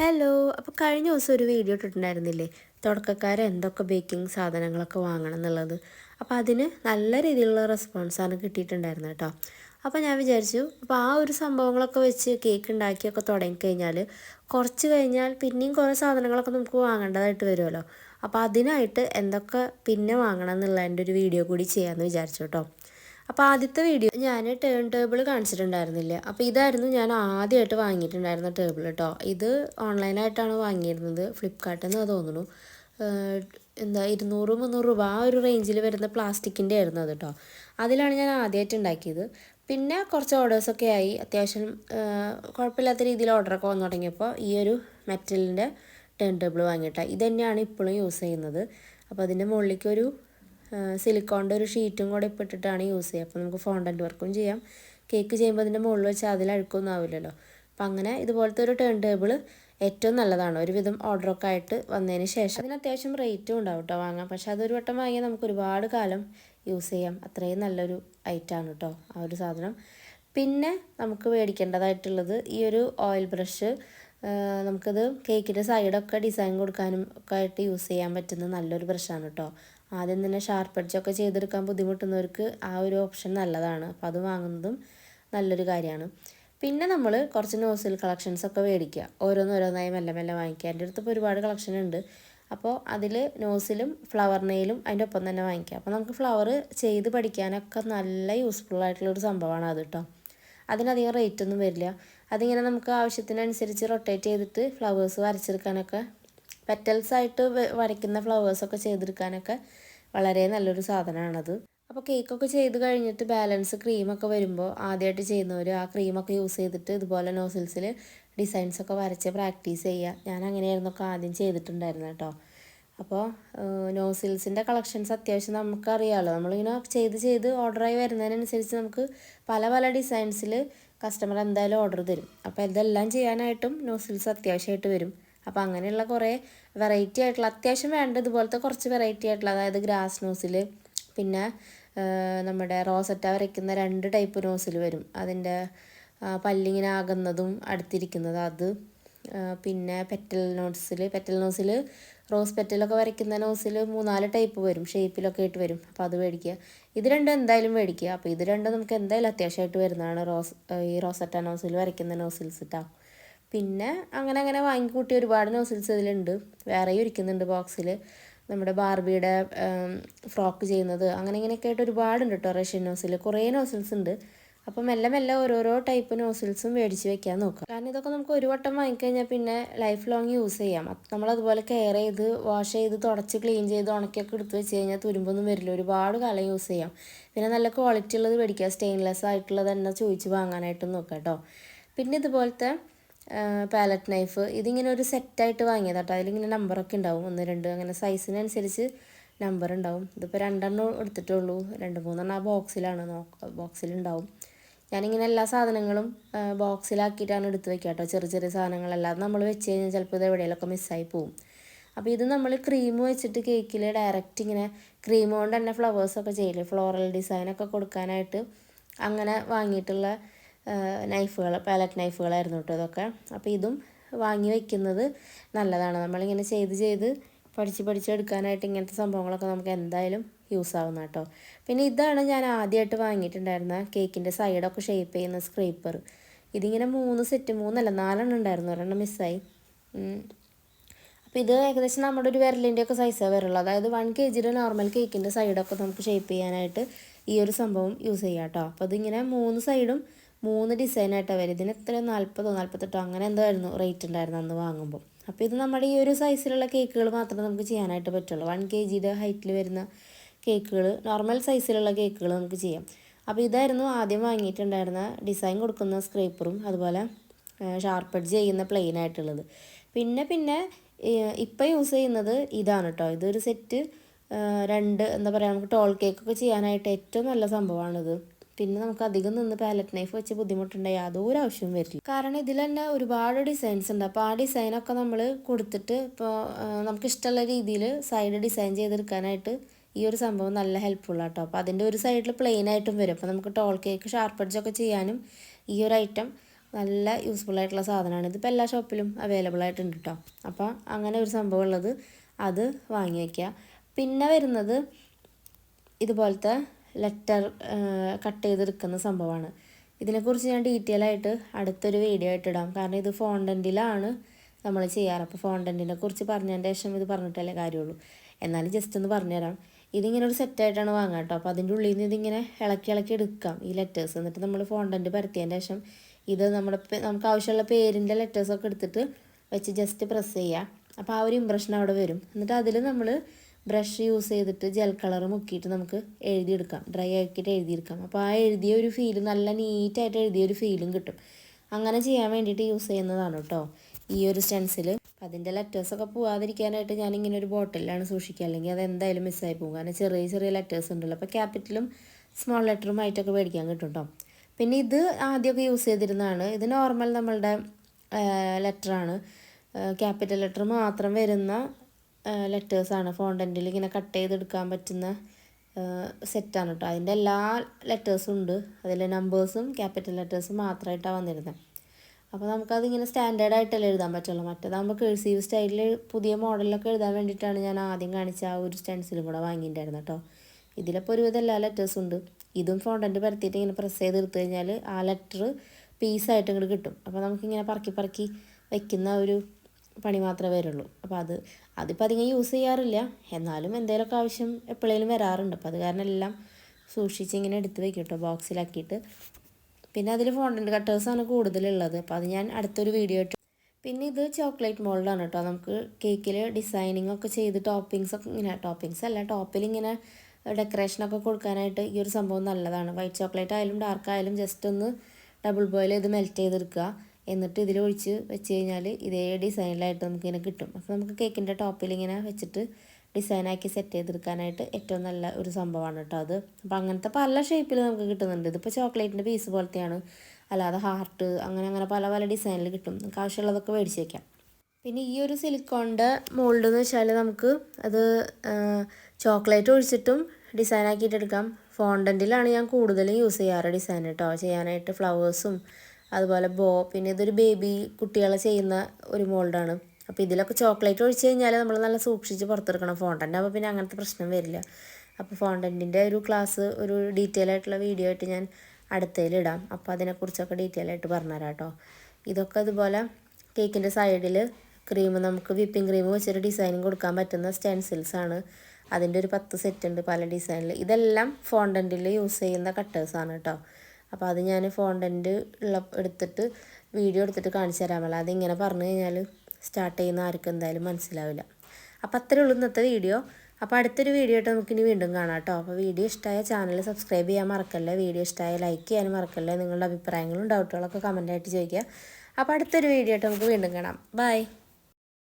Hello അപ്പോൾ കഴിഞ്ഞ ദിവസം ഒരു വീഡിയോ ഇട്ടിട്ടുണ്ടായിരുന്നില്ലേ? തുടക്കക്കാരെ എന്തൊക്കെ ബേക്കിംഗ് സാധനങ്ങളൊക്കെ വാങ്ങണം എന്നുള്ളത്. അപ്പോൾ അതിന് നല്ല രീതിയിലുള്ള റെസ്പോൺസാണ് കിട്ടിയിട്ടുണ്ടായിരുന്നത് കേട്ടോ അപ്പോൾ ഞാൻ വിചാരിച്ചു അപ്പോൾ ആ ഒരു സംഭവങ്ങളൊക്കെ വെച്ച് കേക്ക് ഉണ്ടാക്കിയൊക്കെ തുടങ്ങിക്കഴിഞ്ഞാൽ കുറച്ച് കഴിഞ്ഞാൽ പിന്നെയും കുറേ സാധനങ്ങളൊക്കെ നമുക്ക് വാങ്ങേണ്ടതായിട്ട് വരുമല്ലോ അപ്പോൾ അതിനായിട്ട് എന്തൊക്കെ പിന്നെ വാങ്ങണം എന്നുള്ളതിന്റെ ഒരു വീഡിയോ കൂടി ചെയ്യാമെന്ന് വിചാരിച്ചു കേട്ടോ അപ്പോൾ ആദ്യത്തെ വീഡിയോ ഞാൻ ടേൺ ടേബിൾ കാണിച്ചിട്ടുണ്ടായിരുന്നില്ല. അപ്പോൾ ഇതായിരുന്നു ഞാൻ ആദ്യമായിട്ട് വാങ്ങിയിട്ടുണ്ടായിരുന്ന ടേബിൾ കേട്ടോ ഇത് ഓൺലൈനായിട്ടാണ് വാങ്ങിയിരുന്നത്. ഫ്ലിപ്കാർട്ടിൽ നിന്ന് തോന്നുന്നു. എന്താ ഇരുന്നൂറ് മുന്നൂറ് രൂപ ആ ഒരു റേഞ്ചിൽ വരുന്ന പ്ലാസ്റ്റിക്കിന്റെ ആയിരുന്നു അത് കേട്ടോ അതിലാണ് ഞാൻ ആദ്യമായിട്ട് ഉണ്ടാക്കിയത്. പിന്നെ കുറച്ച് ഓർഡേഴ്സൊക്കെ ആയി. അത്യാവശ്യം കുഴപ്പമില്ലാത്ത രീതിയിൽ ഓർഡറൊക്കെ വന്നു തുടങ്ങിയപ്പോൾ ഈ ഒരു മെറ്റലിന്റെ ടേൺ ടേബിൾ വാങ്ങിയിട്ടാണ് ഇത് തന്നെയാണ് ഇപ്പോഴും യൂസ് ചെയ്യുന്നത്. അപ്പോൾ അതിന്റെ മുകളിലേക്ക് ഒരു സിലിക്കോണിന്റെ ഒരു ഷീറ്റും കൂടെ ഇപ്പിട്ടിട്ടാണ് യൂസ് ചെയ്യുക. അപ്പോൾ നമുക്ക് ഫോണ്ടന്റ് വർക്കും ചെയ്യാം. കേക്ക് ചെയ്യുമ്പോൾ അതിന്റെ മുകളിൽ വെച്ച് അതിൽ അഴുക്കൊന്നും ആവില്ലല്ലോ. അപ്പം അങ്ങനെ ഇതുപോലത്തെ ഒരു ടേൺ ടേബിൾ ഏറ്റവും നല്ലതാണ്. ഒരുവിധം ഓർഡറൊക്കെ ആയിട്ട് വന്നതിന് ശേഷം അതിന് അത്യാവശ്യം റേറ്റും ഉണ്ടാവും കേട്ടോ വാങ്ങാം പക്ഷേ അതൊരു വട്ടം വാങ്ങിയാൽ നമുക്ക് ഒരുപാട് കാലം യൂസ് ചെയ്യാം. അത്രയും നല്ലൊരു ഐറ്റമാണ് കേട്ടോ ആ ഒരു സാധനം. പിന്നെ നമുക്ക് മേടിക്കേണ്ടതായിട്ടുള്ളത് ഈ ഒരു ഓയിൽ ബ്രഷ് നമുക്കത് കേക്കിന്റെ സൈഡൊക്കെ ഡിസൈൻ കൊടുക്കാനും ഒക്കെ ആയിട്ട് യൂസ് ചെയ്യാൻ പറ്റുന്ന നല്ലൊരു ബ്രഷാണ് കേട്ടോ ആദ്യം തന്നെ ഷാർപ്പ് അടിച്ചൊക്കെ ചെയ്തെടുക്കാൻ ബുദ്ധിമുട്ടുന്നവർക്ക് ആ ഒരു ഓപ്ഷൻ നല്ലതാണ്. അപ്പോൾ അത് വാങ്ങുന്നതും നല്ലൊരു കാര്യമാണ്. പിന്നെ നമ്മൾ കുറച്ച് നോസിൽ കളക്ഷൻസ് ഒക്കെ മേടിക്കുക. ഓരോന്നോരോന്നായി മെല്ലെ മെല്ലെ വാങ്ങിക്കുക. എന്റെ അടുത്ത് ഇപ്പോൾ ഒരുപാട് കളക്ഷൻ ഉണ്ട്. അപ്പോൾ അതിൽ നോസിലും ഫ്ലവർ നെയിലും അതിന്റെ ഒപ്പം തന്നെ വാങ്ങിക്കുക. അപ്പോൾ നമുക്ക് ഫ്ലവർ ചെയ്ത് പഠിക്കാനൊക്കെ നല്ല യൂസ്ഫുൾ ആയിട്ടുള്ള ഒരു സംഭവമാണ് അത് കേട്ടോ അതിനധികം റേറ്റ് ഒന്നും വരില്ല. അതിങ്ങനെ നമുക്ക് ആവശ്യത്തിനനുസരിച്ച് റൊട്ടേറ്റ് ചെയ്തിട്ട് ഫ്ലവേഴ്സ് വരച്ചെടുക്കാനൊക്കെ പെറ്റൽസ് ആയിട്ട് വരയ്ക്കുന്ന വരയ്ക്കുന്ന ഫ്ലവേഴ്സൊക്കെ ചെയ്തെടുക്കാനൊക്കെ വളരെ നല്ലൊരു സാധനമാണത്. അപ്പോൾ കേക്കൊക്കെ ചെയ്ത് കഴിഞ്ഞിട്ട് ബാലൻസ് ക്രീമൊക്കെ വരുമ്പോൾ ആദ്യമായിട്ട് ചെയ്യുന്നവർ ആ ക്രീമൊക്കെ യൂസ് ചെയ്തിട്ട് ഇതുപോലെ നോസിൽസിൽ ഡിസൈൻസൊക്കെ വരച്ച് പ്രാക്ടീസ് ചെയ്യുക. ഞാൻ അങ്ങനെയായിരുന്നൊക്കെ ആദ്യം ചെയ്തിട്ടുണ്ടായിരുന്നു കേട്ടോ അപ്പോൾ നോസിൽസിന്റെ കളക്ഷൻസ് അത്യാവശ്യം നമുക്കറിയാമല്ലോ നമ്മളിങ്ങനെ ചെയ്ത് ചെയ്ത് ഓർഡറായി വരുന്നതിനനുസരിച്ച് നമുക്ക് പല പല ഡിസൈൻസിൽ കസ്റ്റമർ എന്തായാലും ഓർഡർ തരും. അപ്പോൾ ഇതെല്ലാം ചെയ്യാനായിട്ടും നോസിൽസ് അത്യാവശ്യമായിട്ട് വരും. അപ്പോൾ അങ്ങനെയുള്ള കുറേ വെറൈറ്റി ആയിട്ടുള്ള അത്യാവശ്യം വേണ്ട ഇതുപോലത്തെ കുറച്ച് വെറൈറ്റി ആയിട്ടുള്ള അതായത് ഗ്രാസ് നോസിൽ പിന്നെ നമ്മുടെ റോസറ്റ വരയ്ക്കുന്ന രണ്ട് ടൈപ്പ് നോസിൽ വരും. അതിന്റെ പല്ലിങ്ങനെ ആകുന്നതും അടുത്തിരിക്കുന്നതും അത്. പിന്നെ പെറ്റൽ നോട്ട്സിൽ പെറ്റൽ നോസിൽ റോസ് പെറ്റലൊക്കെ വരയ്ക്കുന്ന നോസിൽ മൂന്നാൽ ടൈപ്പ് വരും ഷേപ്പിലൊക്കെ ആയിട്ട് വരും. അപ്പോൾ അത് മേടിക്കുക. ഇത് രണ്ടും എന്തായാലും മേടിക്കുക. അപ്പോൾ ഇത് രണ്ടും നമുക്ക് എന്തായാലും അത്യാവശ്യമായിട്ട് വരുന്നതാണ് റോസ് ഈ റോസറ്റ നോസിൽ വരയ്ക്കുന്ന നോസിൽസ് കേട്ടോ പിന്നെ അങ്ങനെ അങ്ങനെ വാങ്ങിക്കൂട്ടി ഒരുപാട് നോസിൽസ് ഇതിലുണ്ട്. വേറെയും ഇരിക്കുന്നുണ്ട് ബോക്സിൽ നമ്മുടെ ബാർബിയുടെ ഫ്രോക്ക് ചെയ്യുന്നത്. അങ്ങനെ ഇങ്ങനെയൊക്കെ ആയിട്ട് ഒരുപാടുണ്ട് കേട്ടോ റഷ്യൻ നോസിൽ കുറേ നോസിൽസ് ഉണ്ട്. അപ്പം മെല്ലെ മെല്ലെ ഓരോരോ ടൈപ്പ് നോസിൽസും മേടിച്ച് വെക്കാൻ നോക്കാം. കാരണം ഇതൊക്കെ നമുക്ക് ഒരു വട്ടം വാങ്ങിക്കഴിഞ്ഞാൽ പിന്നെ ലൈഫ് ലോങ് യൂസ് ചെയ്യാം നമ്മളതുപോലെ കെയർ ചെയ്ത് വാഷ് ചെയ്ത് തുടച്ച് ക്ലീൻ ചെയ്ത് ഉണക്കിയൊക്കെ എടുത്ത് വെച്ച് കഴിഞ്ഞാൽ തുരുമ്പൊന്നും വരില്ല. ഒരുപാട് കാലം യൂസ് ചെയ്യാം. പിന്നെ നല്ല ക്വാളിറ്റി ഉള്ളത് മേടിക്കുക സ്റ്റെയിൻലെസ് ആയിട്ടുള്ളത് തന്നെ ചോദിച്ച് വാങ്ങാനായിട്ടും നോക്കാം കേട്ടോ പിന്നെ ഇതുപോലത്തെ പാലറ്റ് നൈഫ് ഇതിങ്ങനെ ഒരു സെറ്റായിട്ട് വാങ്ങിയത് കേട്ടോ അതിലിങ്ങനെ നമ്പറൊക്കെ ഉണ്ടാവും. ഒന്ന് രണ്ട് അങ്ങനെ സൈസിനനുസരിച്ച് നമ്പർ ഉണ്ടാവും. ഇതിപ്പോൾ രണ്ടെണ്ണം എടുത്തിട്ടുള്ളൂ. രണ്ട് മൂന്നെണ്ണം ആ ബോക്സിലാണ് നോക്ക ബോക്സിലുണ്ടാവും ഞാനിങ്ങനെ എല്ലാ സാധനങ്ങളും ബോക്സിലാക്കിയിട്ടാണ് എടുത്ത് വെക്കുക കേട്ടോ ചെറിയ ചെറിയ സാധനങ്ങളെല്ലാം നമ്മൾ വെച്ച് കഴിഞ്ഞാൽ ചിലപ്പോൾ ഇത് എവിടെയെങ്കിലൊക്കെ മിസ്സായി പോവും. അപ്പോൾ ഇത് നമ്മൾ ക്രീം വെച്ചിട്ട് കേക്കിൽ ഡയറക്റ്റ് ഇങ്ങനെ ക്രീം കൊണ്ട് തന്നെ ഫ്ലവേഴ്സൊക്കെ ചെയ്യില്ലേ ഫ്ലോറൽ ഡിസൈനൊക്കെ കൊടുക്കാനായിട്ട് അങ്ങനെ വാങ്ങിയിട്ടുള്ള നൈഫുകൾ പാലറ്റ് നൈഫുകളായിരുന്നു കേട്ടോ ഇതൊക്കെ. അപ്പോൾ ഇതും വാങ്ങി വയ്ക്കുന്നത് നല്ലതാണ്. നമ്മളിങ്ങനെ ചെയ്ത് ചെയ്ത് പഠിച്ച് പഠിച്ചെടുക്കാനായിട്ട് ഇങ്ങനത്തെ സംഭവങ്ങളൊക്കെ നമുക്ക് എന്തായാലും യൂസ് ആവുന്ന കേട്ടോ. പിന്നെ ഇതാണ് ഞാൻ ആദ്യമായിട്ട് വാങ്ങിയിട്ടുണ്ടായിരുന്ന കേക്കിന്റെ സൈഡൊക്കെ ഷേപ്പ് ചെയ്യുന്ന സ്ക്രീപ്പർ ഇതിങ്ങനെ മൂന്ന് സെറ്റ് മൂന്നല്ല നാലെണ്ണം ഉണ്ടായിരുന്നു. ഒരെണ്ണം മിസ്സായി അപ്പോൾ ഇത് ഏകദേശം നമ്മുടെ ഒരു വിരലിന്റെ ഒക്കെ സൈസാണ് വരുള്ളൂ. അതായത് വൺ കെ ജിയുടെ നോർമൽ കേക്കിന്റെ സൈഡൊക്കെ നമുക്ക് ഷേപ്പ് ചെയ്യാനായിട്ട് ഈ ഒരു സംഭവം യൂസ് ചെയ്യാം കേട്ടോ. അപ്പോൾ ഇതിങ്ങനെ മൂന്ന് സൈഡും മൂന്ന് ഡിസൈനായിട്ടാണ് വരും. ഇതിന് എത്ര നാൽപ്പതോ നാൽപ്പത്തെട്ടോ അങ്ങനെ എന്തായിരുന്നു റേറ്റ് ഉണ്ടായിരുന്നു അന്ന് വാങ്ങുമ്പോൾ അപ്പോൾ ഇത് നമ്മുടെ ഈ ഒരു സൈസിലുള്ള കേക്കുകൾ മാത്രമേ നമുക്ക് ചെയ്യാനായിട്ട് പറ്റുള്ളൂ. വൺ കെ ജിയുടെ ഹൈറ്റിൽ വരുന്ന കേക്കുകൾ നോർമൽ സൈസിലുള്ള കേക്കുകൾ നമുക്ക് ചെയ്യാം. അപ്പോൾ ഇതായിരുന്നു ആദ്യം വാങ്ങിയിട്ടുണ്ടായിരുന്ന ഡിസൈൻ കൊടുക്കുന്ന സ്ക്രേപ്പറും അതുപോലെ ഷാർപ്പഡ് ചെയ്യുന്ന പ്ലെയിൻ ആയിട്ടുള്ളത്. പിന്നെ പിന്നെ ഇപ്പം യൂസ് ചെയ്യുന്നത് ഇതാണ് കേട്ടോ ഇതൊരു സെറ്റ് രണ്ട് എന്താ പറയുക നമുക്ക് ടോൾ കേക്കൊക്കെ ചെയ്യാനായിട്ട് ഏറ്റവും നല്ല സംഭവമാണിത് പിന്നെ നമുക്ക് അധികം നിന്ന് പാലറ്റ് നൈഫ് വെച്ച് ബുദ്ധിമുട്ടുണ്ടായി യാതൊരു ആവശ്യവും വരില്ല. കാരണം ഇതിൽ തന്നെ ഒരുപാട് ഡിസൈൻസ് ഉണ്ട്. അപ്പോൾ ആ ഡിസൈനൊക്കെ നമ്മൾ കൊടുത്തിട്ട് ഇപ്പോൾ നമുക്ക് ഇഷ്ടമുള്ള രീതിയിൽ സൈഡ് ഡിസൈൻ ചെയ്തെടുക്കാനായിട്ട് ഈ ഒരു സംഭവം നല്ല ഹെൽപ്ഫുൾ ആട്ടോ അപ്പോൾ അതിന്റെ ഒരു സൈഡിൽ പ്ലെയിൻ ആയിട്ടും വരും. അപ്പോൾ നമുക്ക് ടോൾ കേക്ക് ഷാർപ്പ് എഡ്ജൊക്കെ ചെയ്യാനും ഈ ഒരു ഐറ്റം നല്ല യൂസ്ഫുൾ ആയിട്ടുള്ള സാധനമാണ്. ഇതിപ്പോൾ എല്ലാ ഷോപ്പിലും അവൈലബിൾ ആയിട്ടുണ്ട് കേട്ടോ അപ്പോൾ അങ്ങനെ ഒരു സംഭവം ഉള്ളത് അത് വാങ്ങി വയ്ക്കുക പിന്നെ വരുന്നത് ഇതുപോലത്തെ ലെറ്റർ കട്ട് ചെയ്തെടുക്കുന്ന സംഭവമാണ്. ഇതിനെക്കുറിച്ച് ഞാൻ ഡീറ്റെയിൽ ആയിട്ട് അടുത്തൊരു വീഡിയോ ആയിട്ട് ഇടാം. കാരണം ഇത് ഫോണ്ടന്റിലാണ് നമ്മൾ ചെയ്യാറ്. അപ്പോൾ ഫോണ്ടന്റിനെ കുറിച്ച് പറഞ്ഞതിന്റെ ശേഷം ഇത് പറഞ്ഞിട്ടല്ലേ കാര്യമുള്ളൂ. എന്നാലും ജസ്റ്റ് ഒന്ന് പറഞ്ഞുതരാം. ഇതിങ്ങനെ ഒരു സെറ്റായിട്ടാണ് വാങ്ങുക കേട്ടോ. അപ്പോൾ അതിന്റെ ഉള്ളിൽ നിന്ന് ഇതിങ്ങനെ ഇളക്കി ഇളക്കി എടുക്കാം ഈ ലെറ്റേഴ്സ് എന്നിട്ട് നമ്മൾ ഫോണ്ടന്റ് പരത്തിയതിന്റെ ശേഷം ഇത് നമ്മുടെ നമുക്ക് ആവശ്യമുള്ള പേരിന്റെ ലെറ്റേഴ്സൊക്കെ എടുത്തിട്ട് വെച്ച് ജസ്റ്റ് പ്രസ് ചെയ്യുക. അപ്പോൾ ആ ഒരു ഇമ്പ്രഷൻ അവിടെ വരും. എന്നിട്ട് അതിൽ നമ്മൾ ബ്രഷ് യൂസ് ചെയ്തിട്ട് ജെൽ കളർ മുക്കിയിട്ട് നമുക്ക് എഴുതിയെടുക്കാം. ഡ്രൈ ആക്കിയിട്ട് എഴുതിയെടുക്കാം. അപ്പോൾ ആ എഴുതിയ ഒരു ഫീൽ നല്ല നീറ്റായിട്ട് എഴുതിയ ഒരു ഫീലും കിട്ടും. അങ്ങനെ ചെയ്യാൻ വേണ്ടിയിട്ട് യൂസ് ചെയ്യുന്നതാണ് കേട്ടോ ഈ ഒരു സ്റ്റെൻസിൽ അതിന്റെ ലെറ്റേഴ്സൊക്കെ പോവാതിരിക്കാനായിട്ട് ഇങ്ങനെ ഒരു ബോട്ടിലാണ് സൂക്ഷിക്കുക. അല്ലെങ്കിൽ അത് എന്തായാലും മിസ്സായി പോകും. കാരണം ചെറിയ ചെറിയ ലെറ്റേഴ്സ് ഉണ്ടല്ലോ. അപ്പോൾ ക്യാപിറ്റലും സ്മോൾ ലെറ്ററുമായിട്ടൊക്കെ മേടിക്കാൻ കിട്ടും കേട്ടോ പിന്നെ ഇത് ആദ്യമൊക്കെ യൂസ് ചെയ്തിരുന്നതാണ്. ഇത് നോർമൽ നമ്മളുടെ ലെറ്ററാണ് ക്യാപിറ്റൽ ലെറ്റർ മാത്രം വരുന്ന ലെറ്റേഴ്സാണ് ഫോണ്ടന്റിൽ ഇങ്ങനെ കട്ട് ചെയ്തെടുക്കാൻ പറ്റുന്ന സെറ്റാണ് കേട്ടോ അതിന്റെ എല്ലാ ലെറ്റേഴ്സും ഉണ്ട്. അതിലെ നമ്പേഴ്സും ക്യാപിറ്റൽ ലെറ്റേഴ്സും മാത്രമായിട്ടാണ് വന്നിരുന്നത് അപ്പോൾ നമുക്കതിങ്ങനെ സ്റ്റാൻഡേർഡ് ആയിട്ടല്ലേ എഴുതാൻ പറ്റുള്ളൂ. മറ്റേതാകുമ്പോൾ കേഴ്സീവ് സ്റ്റൈലിൽ പുതിയ മോഡലിലൊക്കെ എഴുതാൻ വേണ്ടിയിട്ടാണ് ഞാൻ ആദ്യം കാണിച്ച ആ ഒരു സ്റ്റെൻസിലും കൂടെ വാങ്ങിയിട്ടുണ്ടായിരുന്നു കേട്ടോ ഇതിലിപ്പോൾ ഒരുവിധം എല്ലാ ലെറ്റേഴ്സും ഉണ്ട്. ഇതും ഫോണ്ടന്റ് പരത്തിയിട്ട് ഇങ്ങനെ പ്രസ് ചെയ്ത് എടുത്തു കഴിഞ്ഞാൽ ആ ലെറ്റർ പീസായിട്ട് ഇങ്ങോട്ട് കിട്ടും. അപ്പോൾ നമുക്കിങ്ങനെ പറക്കി പറക്കി വയ്ക്കുന്ന ഒരു പണി മാത്രമേ വരുള്ളൂ. അപ്പോൾ അത് അതിപ്പോൾ അധികം യൂസ് ചെയ്യാറില്ല. എന്നാലും എന്തെങ്കിലുമൊക്കെ ആവശ്യം എപ്പോഴേലും വരാറുണ്ട്. അപ്പോൾ അത് കാരണം എല്ലാം സൂക്ഷിച്ച് ഇങ്ങനെ എടുത്ത് വെക്കും കേട്ടോ ബോക്സിലാക്കിയിട്ട് പിന്നെ അതിൽ ഫോണ്ടന്റ് കട്ടേഴ്സാണ് കൂടുതലുള്ളത്. അപ്പോൾ അത് ഞാൻ അടുത്തൊരു വീഡിയോ ഇട്ട്. പിന്നെ ഇത് ചോക്ലേറ്റ് മോൾഡാണ് കേട്ടോ നമുക്ക് കേക്കിൽ ഡിസൈനിങ് ഒക്കെ ചെയ്ത് ടോപ്പിങ്സ് ഒക്കെ ഇങ്ങനെ ടോപ്പിങ്സ് അല്ല ടോപ്പിൽ ഇങ്ങനെ ഡെക്കറേഷനൊക്കെ കൊടുക്കാനായിട്ട് ഈ ഒരു സംഭവം നല്ലതാണ്. വൈറ്റ് ചോക്ലേറ്റ് ആയാലും ഡാർക്ക് ആയാലും ജസ്റ്റ് ഒന്ന് ഡബിൾ ബോയിൽ ഇത് മെൽറ്റ് ചെയ്തെടുക്കുക. എന്നിട്ട് ഇതിൽ ഒഴിച്ച് വെച്ച് കഴിഞ്ഞാൽ ഇതേ ഡിസൈനിലായിട്ട് നമുക്കിങ്ങനെ കിട്ടും. അപ്പോൾ നമുക്ക് കേക്കിന്റെ ടോപ്പിൽ ഇങ്ങനെ വെച്ചിട്ട് ഡിസൈനാക്കി സെറ്റ് ചെയ്തെടുക്കാനായിട്ട് ഏറ്റവും നല്ല ഒരു സംഭവമാണ് കേട്ടോ അത്. അപ്പോൾ അങ്ങനത്തെ പല ഷേപ്പിൽ നമുക്ക് കിട്ടുന്നുണ്ട്. ഇതിപ്പോൾ ചോക്ലേറ്റിന്റെ പീസ് പോലത്തെയാണ്. അല്ലാതെ ഹാർട്ട് അങ്ങനെ അങ്ങനെ പല പല ഡിസൈനിൽ കിട്ടും. നമുക്ക് ആവശ്യമുള്ളതൊക്കെ മേടിച്ച് വയ്ക്കാം പിന്നെ ഈ ഒരു സിലിക്കോണിന്റെ മോൾഡ് എന്ന് വെച്ചാൽ നമുക്ക് അത് ചോക്ലേറ്റ് ഒഴിച്ചിട്ടും എടുക്കാം. ഫോണ്ടന്റിലാണ് ഞാൻ കൂടുതലും യൂസ് ചെയ്യാറ് ഡിസൈൻ കേട്ടോ ചെയ്യാനായിട്ട് ഫ്ലവേഴ്സും അതുപോലെ ബോ പിന്നെ ഇതൊരു ബേബി കുട്ടികളെ ചെയ്യുന്ന ഒരു മോൾഡാണ് അപ്പോൾ ഇതിലൊക്കെ ചോക്ലേറ്റ് ഒഴിച്ച് കഴിഞ്ഞാൽ നമ്മൾ നല്ല സൂക്ഷിച്ച് പുറത്തെടുക്കണം ഫോണ്ടന്റ് അപ്പോൾ പിന്നെ അങ്ങനത്തെ പ്രശ്നം വരില്ല. അപ്പോൾ ഫോണ്ടന്റിന്റെ ഒരു ക്ലാസ് ഒരു ഡീറ്റെയിൽ ആയിട്ടുള്ള വീഡിയോ ആയിട്ട് ഞാൻ അടുത്തതിലിടാം അപ്പോൾ അതിനെക്കുറിച്ചൊക്കെ ഡീറ്റെയിൽ ആയിട്ട് പറഞ്ഞുതരാം കേട്ടോ ഇതൊക്കെ അതുപോലെ കേക്കിന്റെ സൈഡിൽ ക്രീം നമുക്ക് വിപ്പിംഗ് ക്രീം വെച്ചൊരു ഡിസൈൻ കൊടുക്കാൻ പറ്റുന്ന സ്റ്റെൻസിൽസ് ആണ്. അതിന്റെ ഒരു പത്ത് സെറ്റ് ഉണ്ട് പല ഡിസൈനിൽ ഇതെല്ലാം ഫോണ്ടന്റിൽ യൂസ് ചെയ്യുന്ന കട്ടേഴ്സാണ് കേട്ടോ അപ്പോൾ അത് ഞാൻ ഫോണ്ടന്റ് ഉള്ള എടുത്തിട്ട് വീഡിയോ എടുത്തിട്ട് കാണിച്ചു തരാമല്ലോ അതിങ്ങനെ പറഞ്ഞു കഴിഞ്ഞാൽ സ്റ്റാർട്ട് ചെയ്യുന്ന ആർക്കും എന്തായാലും മനസ്സിലാവില്ല. അപ്പോൾ അത്രേ ഉള്ളൂ ഇന്നത്തെ വീഡിയോ അപ്പോൾ അടുത്തൊരു വീഡിയോ ആയിട്ട് നമുക്കിനി വീണ്ടും കാണാം കേട്ടോ. അപ്പോൾ വീഡിയോ ഇഷ്ടമായ ചാനൽ സബ്സ്ക്രൈബ് ചെയ്യാൻ മറക്കല്ലേ? വീഡിയോ ഇഷ്ടമായ ലൈക്ക് ചെയ്യാൻ മറക്കല്ലേ? നിങ്ങളുടെ അഭിപ്രായങ്ങളും ഡൗട്ടുകളൊക്കെ കമന്റായിട്ട് ചോദിക്കുക. അപ്പോൾ അടുത്തൊരു വീഡിയോ ആയിട്ട് നമുക്ക് വീണ്ടും കാണാം. ബൈ